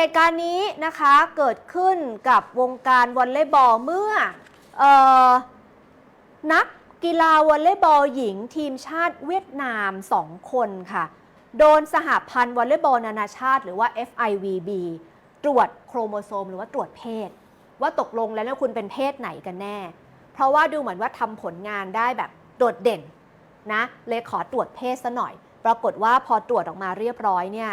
เหตุการณ์นี้นะคะเกิดขึ้นกับวงการวอลเลย์บอลเมื่อออนักกีฬาวอลเลย์บอลหญิงทีมชาติเวียดนาม 2 คนค่ะ โดนสหพันธ์วอลเลย์บอลนานาชาติ หรือว่า FIVB ตรวจโครโมโซม หรือว่าตรวจเพศ ว่าตกลงแล้วคุณเป็นเพศไหนกันแน่ เพราะว่าดูเหมือนว่าทำผลงานได้แบบโดดเด่นนะเลยขอตรวจเพศซะหน่อย ปรากฏว่าพอตรวจออกมาเรียบร้อยเนี่ย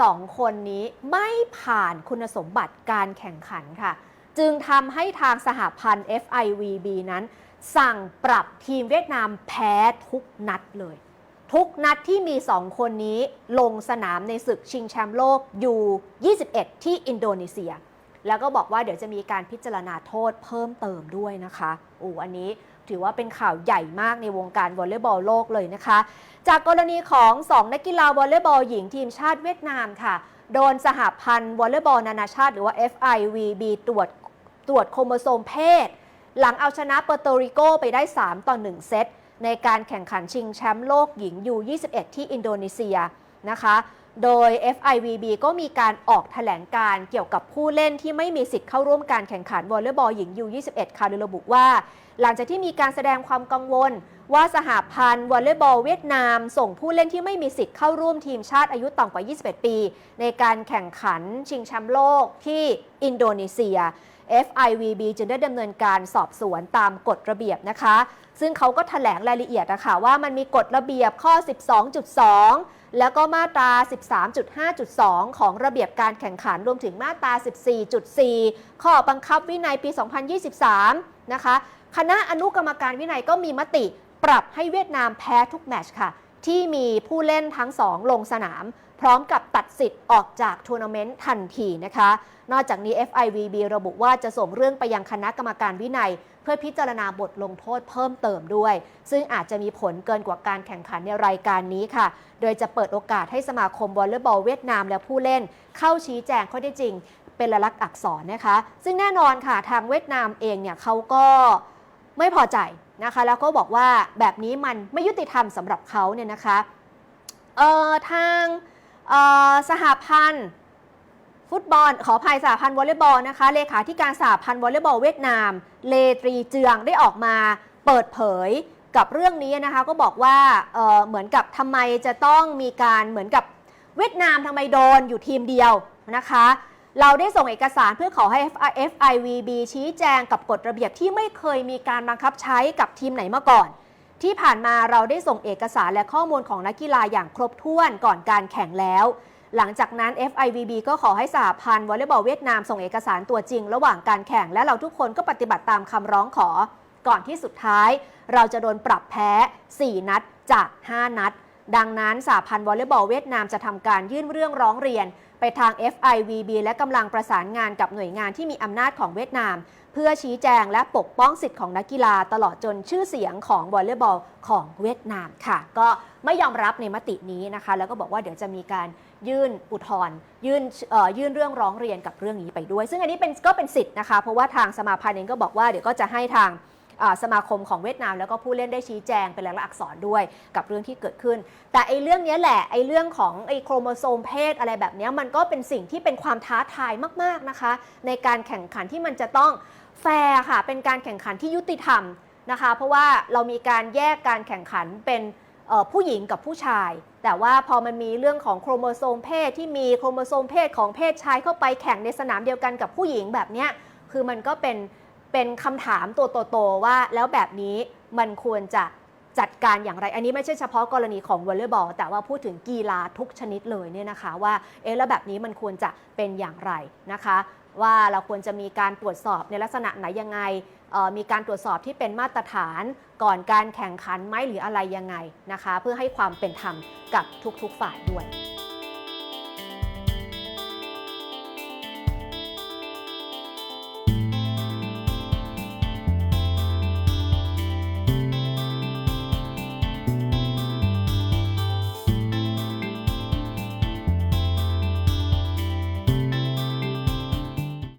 สองคนนี้ไม่ผ่านคุณสมบัติการแข่งขันค่ะ จึงทำให้ทางสหพันธ์ FIVB นั้น สั่งปรับทีมเวียดนามแพ้ทุกนัดเลย ทุกนัดที่มี2คนนี้ลงสนามในศึกชิงแชมป์โลกยู21 ที่อินโดนีเซีย แล้วก็บอกว่าเดี๋ยวจะมีการพิจารณาโทษเพิ่มเติมด้วยนะคะอ้อันนี้ ถือว่าเป็นข่าวใหญ่มากในวงการวอลเลย์บอลโลกเลยนะคะ จากกรณีของ 2 นักกีฬาวอลเลย์บอลหญิงทีมชาติเวียดนามค่ะ โดนสหพันธ์วอลเลย์บอลนานาชาติหรือว่า FIVB ตรวจตรวจโครโมโซมเพศ หลังเอาชนะเปอร์โตริโกไปได้ 3 ต่อ 1 เซตในการแข่งขันชิงแชมป์โลกหญิงยู21 ที่อินโดนีเซียนะคะ โดย FIVB ก็มีการออกแถลงการเกี่ยวกับผู้เล่นที่ไม่มีสิทธิ์เข้าร่วมการแข่งขันวอลเลย์บอลหญิงยู21 ค่ะโดยระบุว่า หลังจากที่มีการแสดงความกังวล ว่าสหพันธ์วอลเลย์บอลเวียดนาม ส่งผู้เล่นที่ไม่มีสิทธิ์เข้าร่วมทีมชาติอายุต่ำกว่า 21 ปี ในการแข่งขันชิงแชมป์โลกที่อินโดนีเซีย FIVB จึงได้ดำเนินการสอบสวนตามกฎระเบียบนะคะ ซึ่งเขาก็ถแถลงรายละเอียดนะคะว่ามันมีกฎระเบียบข้อ 12.2 แล้วก็มาตรา13.5.2 ของระเบียบการแข่งขันรวมถึงมาตรา 14.4 ข้อบังคับวินัยปี 2023 นะคะ คณะอนุกรรมการวินัยก็มีมติปรับให้เวียดนามแพ้ทุกแมชค่ะ ที่มีผู้เล่นทั้งสองลงสนาม พร้อมกับตัดสิทธิ์ออกจากทัวร์นาเมนต์ทันทีนะคะ นอกจากนี้ FIVB ระบุว่าจะส่งเรื่องไปยังคณะกรรมการวินัย พื่อพิจารณาบทลงโทษเพิ่มเติมด้วย ซึ่งอาจจะมีผลเกินกว่าการแข่งขันในรายการนี้ค่ะ โดยจะเปิดโอกาสให้สมาคมวอลเลย์บอลเวียดนามและผู้เล่น เข้าชี้แจงข้อได้จริง เป็นลักษณ์อักษรนะคะ ซึ่งแน่นอนค่ะทางเวียดนามเองเนี่ยเขาก็ไม่พอใจนะคะ แล้วก็บอกว่าแบบนี้มันไม่ยุติธรรมสำหรับเขาเนี่ยนะคะเอ่อทางอ่อสหพันธ์ ฟุตบอลขอภัยสหพันธ์วอลเลย์บอลนะคะเลขาธิการสหพันธ์วอลเลย์บอลเวียดนาม เลตรีเจืองได้ออกมาเปิดเผยกับเรื่องนี้นะคะก็บอกว่าเเหมือนกับทำไมจะต้องมีการเหมือนกับเวียดนามทำไมโดนอยู่ทีมเดียวนะคะ เราได้ส่งเอกสารเพื่อขอให้ FIVB ชี้แจงกับกฎระเบียบที่ไม่เคยมีการบังคับใช้กับทีมไหนมาก่อน ที่ผ่านมาเราได้ส่งเอกสารและข้อมูลของนักกีฬาอย่างครบถ้วนก่อนการแข่งแล้ว หลังจากนั้น FIVB ก็ขอให้สหพันธ์วอลเลย์บอลเวียดนามส่งเอกสารตัวจริง ระหว่างการแข่งและเราทุกคนก็ปฏิบัติตามคำร้องขอ ก่อนที่สุดท้าย เราจะโดนปรับแพ้ 4 นัดจาก 5 นัด ดังนั้นสหพันธ์วอลเลย์บอลเวียดนามจะทำการยื่นเรื่องร้องเรียน ไปทาง FIVB และกำลังประสานงานกับหน่วยงานที่มีอำนาจของเวียดนาม เพื่อชี้แจงและปกป้องสิทธิ์ของนักกีฬาตลอดจนชื่อเสียงของวอลเลย์บอลของเวียดนามค่ะ ก็ไม่ยอมรับในมตินี้นะคะ แล้วก็บอกว่าเดี๋ยวจะมีการยื่นอุทธรณ์ยื่นเอ่อยื่นเรื่องร้องเรียนกับเรื่องนี้ไปด้วย ซึ่งอันนี้เป็นก็เป็นสิทธิ์นะคะ เพราะว่าทางสมาพันธ์เองก็บอกว่าเดี๋ยวก็จะให้ทาง สมาคมของเวียดนาม แล้วก็ผู้เล่นได้ชี้แจงเป็นลายลักอักษรด้วยกับเรื่องที่เกิดขึ้น แต่ไอ้เรื่องนี้แหละไอ้เรื่องของไอ้โครโมโซมเพศอะไรแบบนี้มันก็เป็นสิ่งที่เป็นความท้าทายมากๆนะคะ ในการแข่งขันที่มันจะต้องแฟร์ค่ะเป็นการแข่งขันที่ยุติธรรมนะคะ เพราะว่าเรามีการแยกการแข่งขันเป็นผู้หญิงกับผู้ชาย แต่ว่าพอมันมีเรื่องของโครโมโซมเพศที่มีโครโมโซมเพศของเพศชายเข้าไปแข่งในสนามเดียวกันกับผู้หญิงแบบนี้คือมันก็เป็น เป็นคำถามตัวโตๆว่า แล้วแบบนี้มันควรจะจัดการอย่างไร อันนี้ไม่ใช่เฉพาะกรณีของวอลเลย์บอล แต่ว่าพูดถึงกีฬาทุกชนิดเลยเนี่ยนะคะ ว่าเอ๊ะแล้วแบบนี้มันควรจะเป็นอย่างไรนะคะ ว่าเราควรจะมีการตรวจสอบในลักษณะไหนยังไง มีการตรวจสอบที่เป็นมาตรฐานก่อนการแข่งขันไหมหรืออะไรยังไงนะคะ เพื่อให้ความเป็นธรรมกับทุกๆฝ่ายด้วย